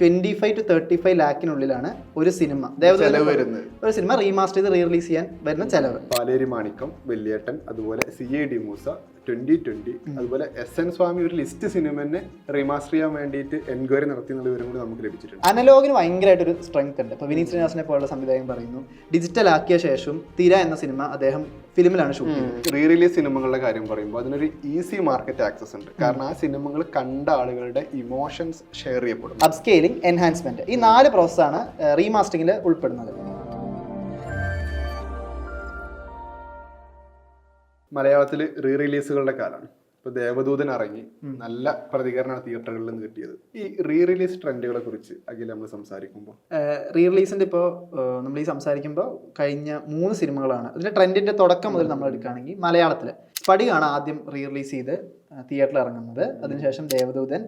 Twenty five to thirty five ലാക്കിനുള്ളിലാണ് ഒരു cinema ചെലവ് വരുന്നത്. ഒരു സിനിമ റീമാസ്റ്റർ ചെയ്ത് റീ റിലീസ് ചെയ്യാൻ വരുന്ന ചെലവ്. പാലേരി മാണിക്കം വെള്ളിയേട്ടൻ അതുപോലെ C I D Moosa twenty twenty അതുപോലെ എസ് എൻ സ്വാമി ഒരു ലിസ്റ്റ് സിനിമനെ റീമാസ്റ്റർ ചെയ്യാൻ വേണ്ടിയിട്ട് എൻക്വയറി നടത്തി എന്നുള്ള വിവരം കൂടി നമുക്ക് ലഭിച്ചിട്ടുണ്ട്. അനലോഗിന് ഭയങ്കരമായിട്ടൊരു സ്ട്രെങ്ത് ഉണ്ട്. ഇപ്പോൾ വിനീത് ശ്രീനിവാസിനെ പോലുള്ള സംവിധായകൻ പറയുന്നു ഡിജിറ്റൽ ആക്കിയ ശേഷം തിര എന്ന സിനിമ അദ്ദേഹം ഫിലിമിലാണ് ഷൂട്ട് റീ റിലീസ് സിനിമകളുടെ കാര്യം പറയുമ്പോൾ അതിനൊരു ഈസി മാർക്കറ്റ് ആക്സസ് ഉണ്ട്. കാരണം ആ സിനിമകൾ കണ്ട ആളുകളുടെ ഇമോഷൻസ് ഷെയർ ചെയ്യപ്പെടും അപ്സ്കെയിലിംഗ് എൻഹാൻസ്മെന്റ് ഈ നാല് പ്രോസസ്സാണ് റീമാസ്റ്ററിംഗിൽ ഉൾപ്പെടുന്നത്. മലയാളത്തിൽ റീ റിലീസുകളുടെ കാലമാണ്. ഇപ്പൊ ദേവദൂതൻ ഇറങ്ങി. നല്ല പ്രതികരണമാണ് തിയേറ്ററുകളിൽ നിന്ന് കിട്ടിയത്. ഈ റീ റിലീസ് ട്രെൻഡുകളെ കുറിച്ച് അഖിൽ നമ്മൾ സംസാരിക്കുമ്പോൾ. റീ റിലീസിന്റെ ഇപ്പോൾ നമ്മൾ ഈ സംസാരിക്കുമ്പോൾ കഴിഞ്ഞ മൂന്ന് സിനിമകളാണ്. അതിന്റെ ട്രെൻഡിന്റെ തുടക്കം മുതൽ നമ്മൾ എടുക്കുകയാണെങ്കിൽ മലയാളത്തിൽ പടിയാണ് ആദ്യം റീ റിലീസ് ചെയ്ത് തിയേറ്ററിൽ ഇറങ്ങുന്നത്. അതിനുശേഷം ദേവദൂതൻ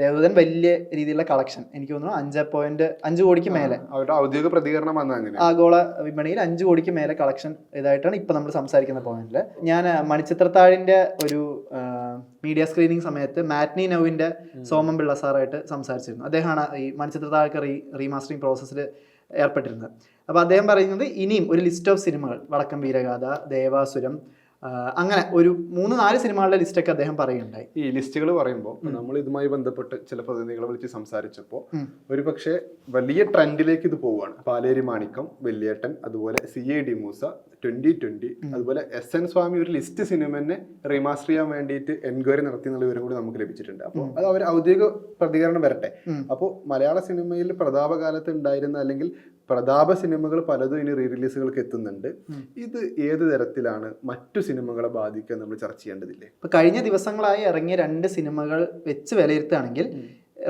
ദേവദൂതൻ വലിയ രീതിയിലുള്ള കളക്ഷൻ എനിക്ക് തോന്നുന്നു അഞ്ച് പോയിന്റ് അഞ്ച് കോടിക്ക് മേലെ. അവരുടെ ഔദ്യോഗിക പ്രതികരണം അങ്ങനെ. ആഗോള വിപണിയിൽ അഞ്ച് കോടിക്ക് മേലെ കളക്ഷൻ ഇതായിട്ടാണ് ഇപ്പൊ നമ്മൾ സംസാരിക്കുന്ന പോയിന്റിൽ ഞാൻ മണിച്ചിത്രത്താഴിന്റെ ഒരു മീഡിയ സ്ക്രീനിങ് സമയത്ത് മാറ്റ്നി നൗവിന്റെ സോമം പിള്ള സാറായിട്ട് സംസാരിച്ചിരുന്നു. അദ്ദേഹമാണ് ഈ മണിച്ചിത്രത്താഴൊക്കെ റീ റീമാസ്റ്ററിംഗ് പ്രോസസ്സിൽ ഏർപ്പെട്ടിരുന്നത്. അപ്പോൾ അദ്ദേഹം പറയുന്നത് ഇനിയും ഒരു ലിസ്റ്റ് ഓഫ് സിനിമകൾ വടക്കം വീരഗാഥ ദേവാസുരം അങ്ങനെ ഒരു മൂന്ന് നാല് സിനിമകളുടെ ലിസ്റ്റൊക്കെ അദ്ദേഹം പറയുന്നുണ്ടായി ഈ ലിസ്റ്റുകൾ പറയുമ്പോൾ നമ്മൾ ഇതുമായി ബന്ധപ്പെട്ട് ചില പ്രതിനിധികളെ വിളിച്ച് സംസാരിച്ചപ്പോൾ. ഒരു പക്ഷേ വലിയ ട്രെൻഡിലേക്ക് ഇത് പോവുകയാണ്. പാലേരി മാണിക്കം വെള്ളിയേട്ടൻ അതുപോലെ C I D Moosa twenty twenty. അതുപോലെ എസ് എൻ സ്വാമി ഒരു ലിസ്റ്റ് സിനിമനെ റീമാസ്റ്റർ ചെയ്യാൻ വേണ്ടിയിട്ട് എൻക്വയറി നടത്തി എന്നുള്ള വിവരം കൂടി നമുക്ക് ലഭിച്ചിട്ടുണ്ട്. അപ്പോൾ അത് അവർ ഔദ്യോഗിക പ്രതികരണം വരട്ടെ. അപ്പോൾ മലയാള സിനിമയിൽ പ്രതാപകാലത്ത് ഉണ്ടായിരുന്ന അല്ലെങ്കിൽ പ്രതാപ സിനിമകൾ പലതും ഇനി റീ റിലീസുകൾക്ക് എത്തുന്നുണ്ട് ഇത് ഏത് തരത്തിലാണ് മറ്റു സിനിമകളെ ബാധിക്കുക നമ്മൾ ചർച്ച ചെയ്യേണ്ടതില്ലേ? ഇപ്പൊ കഴിഞ്ഞ ദിവസങ്ങളായി ഇറങ്ങിയ രണ്ട് സിനിമകൾ വെച്ച് വിലയിരുത്തുകയാണെങ്കിൽ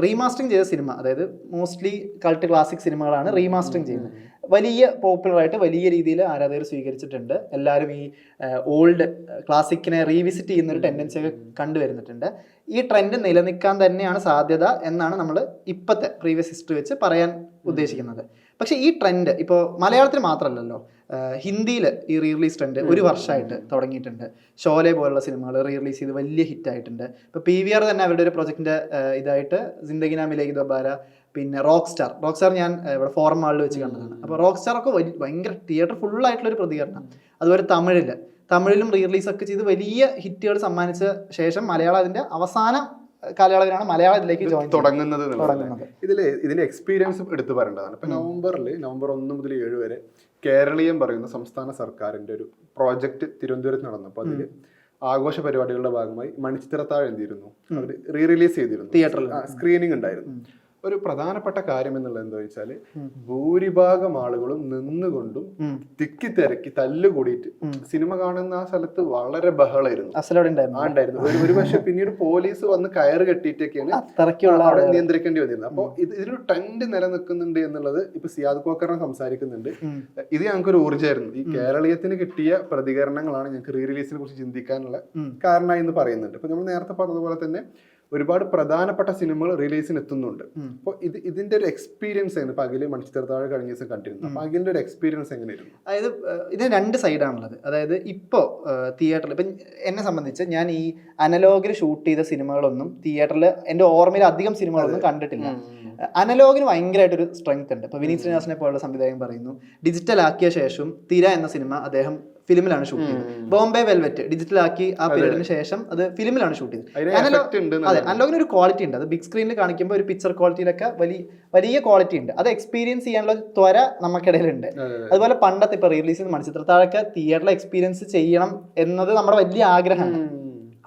റീമാസ്റ്ററിങ് ചെയ്ത സിനിമ അതായത് മോസ്റ്റ്ലി കൾട്ട് ക്ലാസിക് സിനിമകളാണ് റീമാസ്റ്ററിങ് ചെയ്യുന്നത്. വലിയ പോപ്പുലർ ആയിട്ട് വലിയ രീതിയിൽ ആരാധകർ സ്വീകരിച്ചിട്ടുണ്ട്. എല്ലാവരും ഈ ഓൾഡ് ക്ലാസിക്കിനെ റീവിസിറ്റ് ചെയ്യുന്ന ഒരു ടെൻഡൻസി ഒക്കെ കണ്ടുവരുന്നിട്ടുണ്ട് ഈ ട്രെൻഡ് നിലനിൽക്കാൻ തന്നെയാണ് സാധ്യത എന്നാണ് നമ്മൾ ഇപ്പോഴത്തെ പ്രീവിയസ് ഹിസ്റ്ററി വെച്ച് പറയാൻ ഉദ്ദേശിക്കുന്നത്. പക്ഷേ ഈ ട്രെൻഡ് ഇപ്പോൾ മലയാളത്തിൽ മാത്രമല്ലല്ലോ. ഹിന്ദിയിൽ ഈ റീ റിലീസ് ട്രെൻഡ് ഒരു വർഷമായിട്ട് തുടങ്ങിയിട്ടുണ്ട്. ഷോലെ പോലുള്ള സിനിമകൾ റീ റിലീസ് ചെയ്ത് വലിയ ഹിറ്റ് ആയിട്ടുണ്ട്. ഇപ്പോൾ പി വി ആർ തന്നെ അവരുടെ ഒരു പ്രൊജക്ടിന്റെ ഇതായിട്ട് ജിന്ദഗി നാമിലേക്ക് ദോബാര പിന്നെ റോക്ക് സ്റ്റാർ റോക്ക് സ്റ്റാർ ഞാൻ ഇവിടെ ഫോറം മാളിൽ വെച്ച് കണ്ടതാണ്. അപ്പോൾ റോക്ക് സ്റ്റാർ ഒക്കെ വലിയ ഭയങ്കര തിയേറ്റർ ഫുൾ ആയിട്ടുള്ള ഒരു പ്രതികരണം. അതുപോലെ തമിഴിൽ തമിഴിലും റീ റിലീസ് ഒക്കെ ചെയ്ത് വലിയ ഹിറ്റുകൾ സമ്മാനിച്ച ശേഷം മലയാളം അതിന്റെ അവസാന കാലയളവിലാണ് മലയാളത്തിലേക്ക് ജോയിൻ തുടങ്ങുന്നത് ഇതിൽ ഇതിന്റെ എക്സ്പീരിയൻസും എടുത്തു പറയേണ്ടതാണ്. ഇപ്പൊ നവംബറിൽ നവംബർ ഒന്ന് മുതൽ ഏഴ് വരെ കേരളീയം പറയുന്ന സംസ്ഥാന സർക്കാരിന്റെ ഒരു പ്രോജക്റ്റ് തിരുവനന്തപുരത്ത് നടന്നപ്പോൾ അതിൽ ആഘോഷ പരിപാടികളുടെ ഭാഗമായി മണിച്ചിത്രത്താഴ് എന്തിരുന്നു അവർ റീ റിലീസ് ചെയ്തിരുന്നു. തിയേറ്ററിൽ സ്ക്രീനിങ് ഉണ്ടായിരുന്നു. ഒരു പ്രധാനപ്പെട്ട കാര്യം എന്നുള്ളത് എന്താ വെച്ചാൽ ഭൂരിഭാഗം ആളുകളും നിന്നുകൊണ്ടും. തിക്കി തിരക്കി തല്ലുകൂടിയിട്ട് സിനിമ കാണുന്ന ആ സ്ഥലത്ത് വളരെ ബഹളമായിരുന്നു ഉണ്ടായിരുന്നു. ഒരു പക്ഷെ പിന്നീട് പോലീസ് വന്ന് കയറ് കെട്ടിയിട്ടൊക്കെയാണ് അവിടെ നിയന്ത്രിക്കേണ്ടി വന്നിരുന്നത്. അപ്പോൾ ഇത് ഇതിലൊരു ട്രെൻഡ് നിലനിൽക്കുന്നുണ്ട് എന്നുള്ളത് ഇപ്പൊ സിയാദ് കോക്കറിനെ സംസാരിക്കുന്നുണ്ട്. ഇത് ഞങ്ങൾക്ക് ഒരു ഊർജമായിരുന്നു. ഈ കേരളീയത്തിന് കിട്ടിയ പ്രതികരണങ്ങളാണ് ഞങ്ങൾക്ക് റീ റിലീസിനെ കുറിച്ച് ചിന്തിക്കാനുള്ള. കാരണമായി എന്ന് പറയുന്നുണ്ട്. ഇപ്പൊ നമ്മൾ നേരത്തെ പറഞ്ഞതുപോലെ തന്നെ ഒരുപാട് പ്രധാനപ്പെട്ട സിനിമകൾ റിലീസിന് എത്തുന്നുണ്ട് അപ്പോൾ ഇത് ഇതിന്റെ ഒരു എക്സ്പീരിയൻസ് ആണ് ഇപ്പൊ അഖിൽ മണിച്ചിത്രത്താഴ് കഴിഞ്ഞ ദിവസം കണ്ടിരുന്നു. അപ്പൊ അഖിലിന്റെ ഒരു എക്സ്പീരിയൻസ് എങ്ങനെയായിരുന്നു അതായത് ഇത് ഇതിന് രണ്ട് സൈഡാണുള്ളത്. അതായത് ഇപ്പോൾ തിയേറ്ററിൽ ഇപ്പം എന്നെ സംബന്ധിച്ച് ഞാൻ ഈ അനലോഗിൽ ഷൂട്ട് ചെയ്ത സിനിമകളൊന്നും തിയേറ്ററിൽ എന്റെ ഓർമ്മയിൽ അധികം സിനിമകളൊന്നും കണ്ടിട്ടില്ല. അനലോഗിന് ഭയങ്കരമായിട്ടൊരു സ്ട്രെങ്ത് ഉണ്ട്. ഇപ്പോൾ വിനീത് ശ്രീനിവാസിനെ പോലുള്ള സംവിധായകൻ പറയുന്നു ഡിജിറ്റൽ ആക്കിയ ശേഷം തിര എന്ന സിനിമ അദ്ദേഹം ഫിലിമിലാണ് ഷൂട്ട് ചെയ്തത്. ബോംബെ വെൽവെറ്റ് ഡിജിറ്റൽ ആക്കി ആ പീരീഡിന് ശേഷം അത് ഫിലിമിലാണ് ഷൂട്ട് ചെയ്തത്. അതെ അനലോഗിന് ഒരു ക്വാളിറ്റി ഉണ്ട്. അത് ബിഗ് സ്ക്രീനിൽ കാണിക്കുമ്പോൾ ഒരു പിക്ചർ ക്വാളിറ്റിയിലൊക്കെ വലിയ വലിയ ക്വാളിറ്റി ഉണ്ട്. അത് എക്സ്പീരിയൻസ് ചെയ്യാനുള്ള ത്വര നമുക്കിടയിലുണ്ട് അതുപോലെ പണ്ടത്തെ ഇപ്പൊ റിലീസ് ചെയ്ത് മണിച്ചിത്രത്താഴൊക്കെ തിയേറ്ററിൽ എക്സ്പീരിയൻസ് ചെയ്യണം എന്നത് നമ്മുടെ വലിയ ആഗ്രഹമാണ്.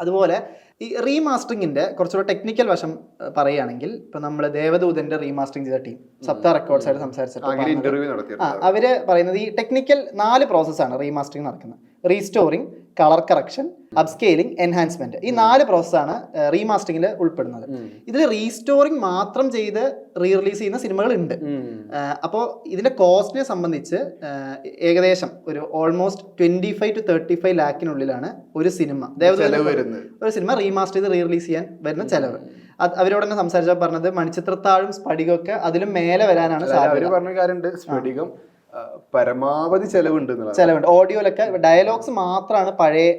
അതുപോലെ ഈ റീമാസ്റ്ററിങ്ങിന്റെ കുറച്ചുകൂടെ ടെക്നിക്കൽ വശം പറയുകയാണെങ്കിൽ ഇപ്പൊ നമ്മൾ ദേവദൂതന്റെ റീമാസ്റ്ററിങ് ചെയ്ത ടീം സപ്ത റെക്കോർഡ്സ് ആയിട്ട് സംസാരിച്ചിട്ട് അവർ പറയുന്നത് ഈ ടെക്നിക്കൽ നാല് പ്രോസസ്സാണ് റീമാസ്റ്ററിങ് നടക്കുന്നത്. Restoring colour correction upscaling enhancement ഈ നാല് പ്രോസസ്സാണ് റീമാസ്റ്ററിംഗിൽ ഉൾപ്പെടുന്നത്. ഇതിൽ റീസ്റ്റോറിംഗ് മാത്രം ചെയ്ത് റീ റിലീസ് ചെയ്യുന്ന സിനിമകൾ ഉണ്ട് അപ്പോൾ ഇതിന്റെ കോസ്റ്റിനെ സംബന്ധിച്ച് ഏകദേശം ഒരു almost twenty five to thirty five ലാക്കിനുള്ളിലാണ് ഒരു സിനിമ ഒരു സിനിമ റീമാസ്റ്റർ ചെയ്ത് റീ റിലീസ് ചെയ്യാൻ വരുന്ന ചെലവ്. അവരോട് തന്നെ സംസാരിച്ചാൽ പറഞ്ഞത് മണിച്ചിത്രത്താഴും സ്ഫടികമൊക്കെ അതിലും മേലെ വരാനാണ് സാധ്യത. പരമാവധി ചെലവുണ്ട് ചെലവുണ്ട്. ഓഡിയോയിലൊക്കെ ഡയലോഗ്സ് മാത്രമാണ് പഴയ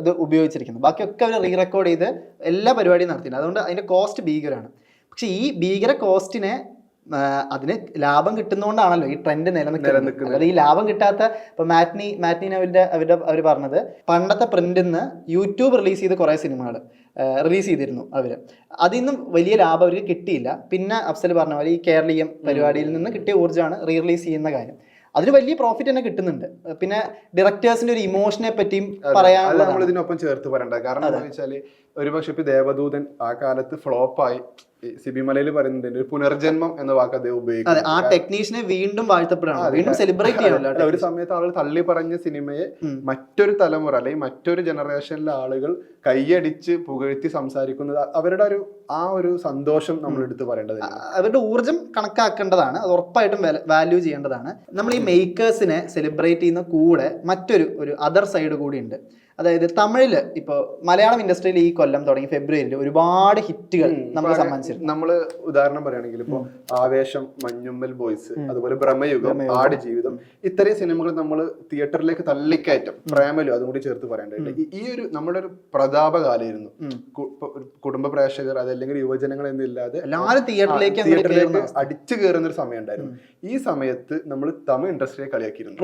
ഇത് ഉപയോഗിച്ചിരിക്കുന്നത്. ബാക്കിയൊക്കെ അവർ റീ റെക്കോർഡ് ചെയ്ത് എല്ലാ പരിപാടിയും നടത്തിയിട്ടുണ്ട്. അതുകൊണ്ട് അതിന്റെ കോസ്റ്റ് ഭീകരമാണ് പക്ഷേ ഈ ഭീകര കോസ്റ്റിനെ അതിന് ലാഭം കിട്ടുന്നതുകൊണ്ടാണല്ലോ ഈ ട്രെൻഡ് നിലനിൽക്കുന്നത്. അതായത് ഈ ലാഭം കിട്ടാത്ത ഇപ്പൊ മാറ്റ്നി മാറ്റ്നി അവരുടെ അവരുടെ അവർ പറഞ്ഞത് പണ്ടത്തെ പ്രിന്റിൽ നിന്ന് യൂട്യൂബ് റിലീസ് ചെയ്ത് കുറേ സിനിമകൾ റിലീസ് ചെയ്തിരുന്നു അവർ അതിൽ നിന്നും വലിയ ലാഭം അവർക്ക് കിട്ടിയില്ല. പിന്നെ അഫ്സൽ പറഞ്ഞ പോലെ ഈ കേരളീയം പരിപാടിയിൽ നിന്ന് കിട്ടിയ ഊർജമാണ് റീ റിലീസ് ചെയ്യുന്ന കാര്യം. അതിന് വലിയ പ്രോഫിറ്റ് തന്നെ കിട്ടുന്നുണ്ട്. പിന്നെ ഡയറക്ടേഴ്സിന്റെ ഒരു ഇമോഷനെ പറ്റിയും പറയാനുള്ളത് പറയാനുള്ള നമ്മൾ ഇതിനൊപ്പം ചേർത്ത് പറയണ്ട. കാരണം എന്താ വെച്ചാൽ ഒരുപക്ഷെ ഇപ്പൊ ദേവദൂതൻ ആ കാലത്ത് ഫ്ലോപ്പായി സിബിമലയിൽ പറയുന്നുണ്ട് ഒരു പുനർജന്മം എന്ന വാക്ക് അദ്ദേഹം ഉപയോഗിക്കുന്നത് ആ ടെക്നീഷ്യനെ വീണ്ടും വാഴ്ത്തപ്പെടാണ് വീണ്ടും സെലിബ്രേറ്റ് ചെയ്യണല്ലോ ഒരു സമയത്ത് ആളുകൾ തള്ളി പറഞ്ഞ സിനിമയെ മറ്റൊരു തലമുറ അല്ലെങ്കിൽ മറ്റൊരു ജനറേഷനിലെ ആളുകൾ കൈയടിച്ച് പുകഴ്ത്തി സംസാരിക്കുന്നത് അവരുടെ ഒരു ആ ഒരു സന്തോഷം നമ്മൾ എടുത്ത് പറയേണ്ടത് അവരുടെ ഊർജം കണക്കാക്കേണ്ടതാണ്. അത് ഉറപ്പായിട്ടും വാല്യൂ ചെയ്യേണ്ടതാണ്. നമ്മൾ ഈ മേക്കേഴ്സിനെ സെലിബ്രേറ്റ് ചെയ്യുന്ന കൂടെ മറ്റൊരു ഒരു അതർ സൈഡ് കൂടി ഉണ്ട്. അതായത് തമിഴിൽ ഇപ്പോൾ മലയാളം ഇൻഡസ്ട്രിയിൽ ഈ കൊല്ലം തുടങ്ങി ഫെബ്രുവരിയിൽ ഒരുപാട് ഹിറ്റുകൾ നമുക്ക് സമ്മാനിച്ചിരുന്നു. നമ്മൾ ഉദാഹരണം പറയുകയാണെങ്കിൽ ഇപ്പൊ ആവേശം മഞ്ഞുമ്മൽ ബോയ്സ് അതുപോലെ ഭ്രമയുഗം ആടുജീവിതം ഇത്രയും സിനിമകൾ നമ്മൾ തിയേറ്ററിലേക്ക് തള്ളിക്കയറ്റം. പ്രേമലു അതും കൂടി ചേർത്ത് പറയേണ്ടത് ഈ- ഒരു നമ്മുടെ ഒരു പ്രതാപകാലമായിരുന്നു. കുടുംബ പ്രേക്ഷകർ അതല്ലെങ്കിൽ യുവജനങ്ങൾ എന്നില്ലാതെ എല്ലാവരും തിയേറ്ററിലേക്ക് തിയേറ്ററിലേക്ക്. അടിച്ചു കയറുന്ന ഒരു സമയം ഉണ്ടായിരുന്നു ഈ സമയത്ത് നമ്മൾ തമിഴ് ഇൻഡസ്ട്രിയെ കളിയാക്കിയിരുന്നു.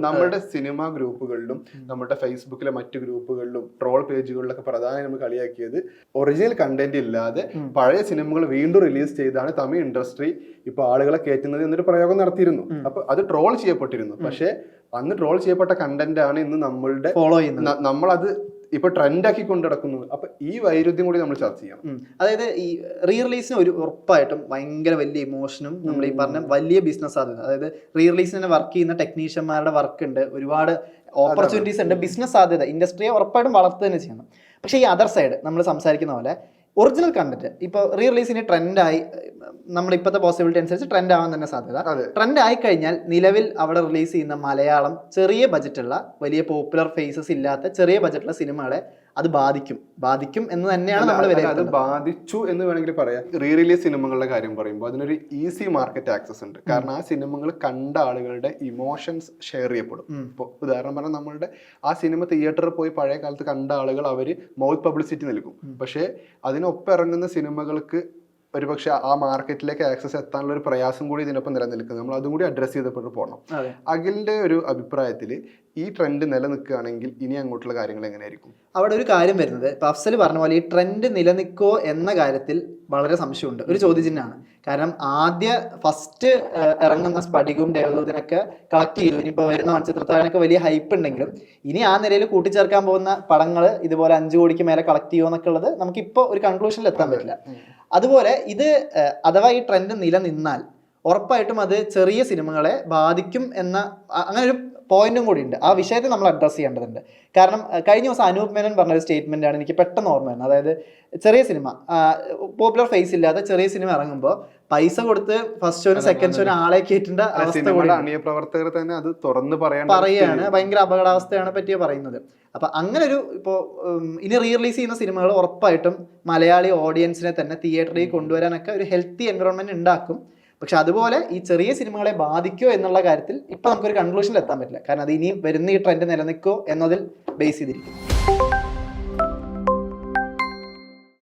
നമ്മുടെ സിനിമ ഗ്രൂപ്പുകളിലും നമ്മുടെ ഫേസ്ബുക്കിലെ മറ്റു ഗ്രൂപ്പുകളിലും ട്രോൾ പേജുകളിലൊക്കെ പ്രധാനം നമ്മൾ കളിയാക്കിയത് ഒറിജിനൽ കണ്ടന്റ് ഇല്ലാതെ പഴയ സിനിമകൾ വീണ്ടും റിലീസ് ചെയ്താണ് തമിഴ് ഇൻഡസ്ട്രി ഇപ്പൊ ആളുകളെ കയറ്റുന്നത് എന്നൊരു പ്രയോഗം നടത്തിയിരുന്നു. അപ്പൊ അത് ട്രോൾ ചെയ്യപ്പെട്ടിരുന്നു. പക്ഷെ അന്ന് ട്രോൾ ചെയ്യപ്പെട്ട കണ്ടന്റ് ആണ് ഇന്ന് നമ്മളുടെ ഫോളോ ചെയ്യുന്നത്. നമ്മളത് ഇപ്പൊ ട്രെൻഡാക്കി കൊണ്ട് നടക്കുന്നത് അപ്പൊ ഈ വൈരുദ്ധ്യം കൂടി നമ്മൾ ചർച്ച ചെയ്യണം. അതായത് ഈ റീ റിലീസിന് ഒരു ഉറപ്പായിട്ടും ഭയങ്കര വലിയ ഇമോഷനും നമ്മൾ ഈ പറഞ്ഞ വലിയ ബിസിനസ് സാധ്യത. അതായത് റീ റിലീസിന് വർക്ക് ചെയ്യുന്ന ടെക്നീഷ്യന്മാരുടെ വർക്ക് ഉണ്ട്. ഒരുപാട് ഓപ്പർച്യൂണിറ്റീസ് ഉണ്ട് ബിസിനസ് സാധ്യത ഇൻഡസ്ട്രിയെ ഉറപ്പായിട്ടും വളർത്തുക തന്നെ ചെയ്യണം പക്ഷേ ഈ അതർ സൈഡ് നമ്മൾ സംസാരിക്കുന്ന പോലെ ഒറിജിനൽ കണ്ടന്റ് ഇപ്പോൾ റീ റിലീസിന് ട്രെൻഡായി നമ്മൾ ഇപ്പോഴത്തെ പോസിബിലിറ്റി അനുസരിച്ച് ട്രെൻഡ് ആവാൻ തന്നെ സാധ്യത. ട്രെൻഡ് ആയി കഴിഞ്ഞാൽ നിലവിൽ അവിടെ റിലീസ് ചെയ്യുന്ന മലയാളം ചെറിയ ബജറ്റുള്ള വലിയ പോപ്പുലർ ഫേസസ് ഇല്ലാത്ത ചെറിയ ബജറ്റുള്ള സിനിമകളെ അത് ബാധിക്കും. ബാധിക്കും എന്ന് തന്നെയാണ് നമ്മൾ അത് ബാധിച്ചു എന്ന് വേണമെങ്കിൽ പറയാം. റീ റിലീസ് സിനിമകളുടെ കാര്യം പറയുമ്പോൾ അതിനൊരു ഈസി മാർക്കറ്റ് ആക്സസ് ഉണ്ട്. കാരണം ആ സിനിമകൾ കണ്ട ആളുകളുടെ ഇമോഷൻസ് ഷെയർ ചെയ്യപ്പെടും. ഇപ്പോൾ ഉദാഹരണം പറഞ്ഞാൽ നമ്മളുടെ ആ സിനിമ തിയേറ്ററിൽ പോയി പഴയ കാലത്ത് കണ്ട ആളുകൾ അവർ മൗത്ത് പബ്ലിസിറ്റി നൽകും. പക്ഷേ അതിനൊപ്പം ഇറങ്ങുന്ന സിനിമകൾക്ക് ഒരുപക്ഷെ ആ മാർക്കറ്റിലേക്ക് ആക്സസ് എത്താനുള്ള ഒരു പ്രയാസം കൂടി ഇതിനൊപ്പം നിലനിൽക്കുന്നത് നമ്മൾ അതും കൂടി അഡ്രസ്സ് ചെയ്തപ്പോൾ പോകണം അഖിലിന്റെ അഖിലിന്റെ ഒരു അഭിപ്രായത്തിൽ ഈ ട്രെൻഡ് നിലനിൽക്കുകയാണെങ്കിൽ ഇനി അങ്ങോട്ടുള്ള കാര്യങ്ങൾ എങ്ങനെയായിരിക്കും? അവിടെ ഒരു കാര്യം വരുന്നത്. ഇപ്പൊ അഫ്സൽ പറഞ്ഞ പോലെ ഈ ട്രെൻഡ് നിലനിൽക്കോ എന്ന കാര്യത്തിൽ വളരെ സംശയമുണ്ട്. ഒരു ചോദ്യചിഹ്നമാണ് കാരണം ആദ്യ ഫസ്റ്റ് ഇറങ്ങുന്ന സ്പടികും ദേവദൂതനൊക്കെ കളക്ട് ചെയ്തു. ഇനിയിപ്പോൾ വരുന്ന മത്സ്യത്താരനൊക്കെ വലിയ ഹൈപ്പ് ഉണ്ടെങ്കിലും ഇനി ആ നിലയിൽ കൂട്ടിച്ചേർക്കാൻ പോകുന്ന പടങ്ങൾ ഇതുപോലെ അഞ്ചു കോടിക്ക് മേലെ കളക്ട് ചെയ്യുമോ എന്നൊക്കെ ഉള്ളത് നമുക്കിപ്പോൾ ഒരു കൺക്ലൂഷനിൽ എത്താൻ പറ്റില്ല. അതുപോലെ ഇത് അഥവാ ഈ ട്രെൻഡ് നിലനിന്നാൽ ഉറപ്പായിട്ടും അത് ചെറിയ സിനിമകളെ ബാധിക്കും എന്ന അങ്ങനെ ഒരു പോയിന്റും കൂടി ഉണ്ട്. ആ വിഷയത്തെ നമ്മൾ അഡ്രസ്സ് ചെയ്യേണ്ടതുണ്ട്. കാരണം കഴിഞ്ഞ ദിവസം അനൂപ് മേനൻ പറഞ്ഞ ഒരു സ്റ്റേറ്റ്മെന്റ് ആണ് എനിക്ക് പെട്ടെന്ന് ഓർമ്മ വരുന്നത്. അതായത് ചെറിയ സിനിമ പോപ്പുലർ ഫേസ് ഇല്ലാതെ ചെറിയ സിനിമ ഇറങ്ങുമ്പോൾ പൈസ കൊടുത്ത് ഫസ്റ്റ് ഷോന് സെക്കൻഡ് ഷോന് ആളെ കയറ്റേണ്ട അവസ്ഥ കൂടി സിനിമയുടെ അണിയ പ്രവർത്തകർ തന്നെ അത് തുറന്ന് പറയാൻ പറയാണ്. ഭയങ്കര അപകടാവസ്ഥയാണ് പറ്റിയ പറയുന്നത്. അപ്പൊ അങ്ങനെ ഒരു ഇപ്പോ ഇനി റീ റിലീസ് ചെയ്യുന്ന സിനിമകൾ ഉറപ്പായിട്ടും മലയാളി ഓഡിയൻസിനെ തന്നെ തിയേറ്ററിൽ കൊണ്ടുവരാനൊക്കെ ഒരു ഹെൽത്തി എൻവറോൺമെന്റ് ഉണ്ടാക്കും. പക്ഷെ അതുപോലെ ഈ ചെറിയ സിനിമകളെ ബാധിക്കോ എന്നുള്ള കാര്യത്തിൽ ഇപ്പൊ നമുക്കൊരു കൺക്ലൂഷനിൽ എത്താൻ പറ്റില്ല. കാരണം അത് ഇനിയും വരുന്ന ഈ ട്രെൻഡ് നിലനിൽക്കോ എന്നതിൽ ബേസ് ചെയ്തിരിക്കും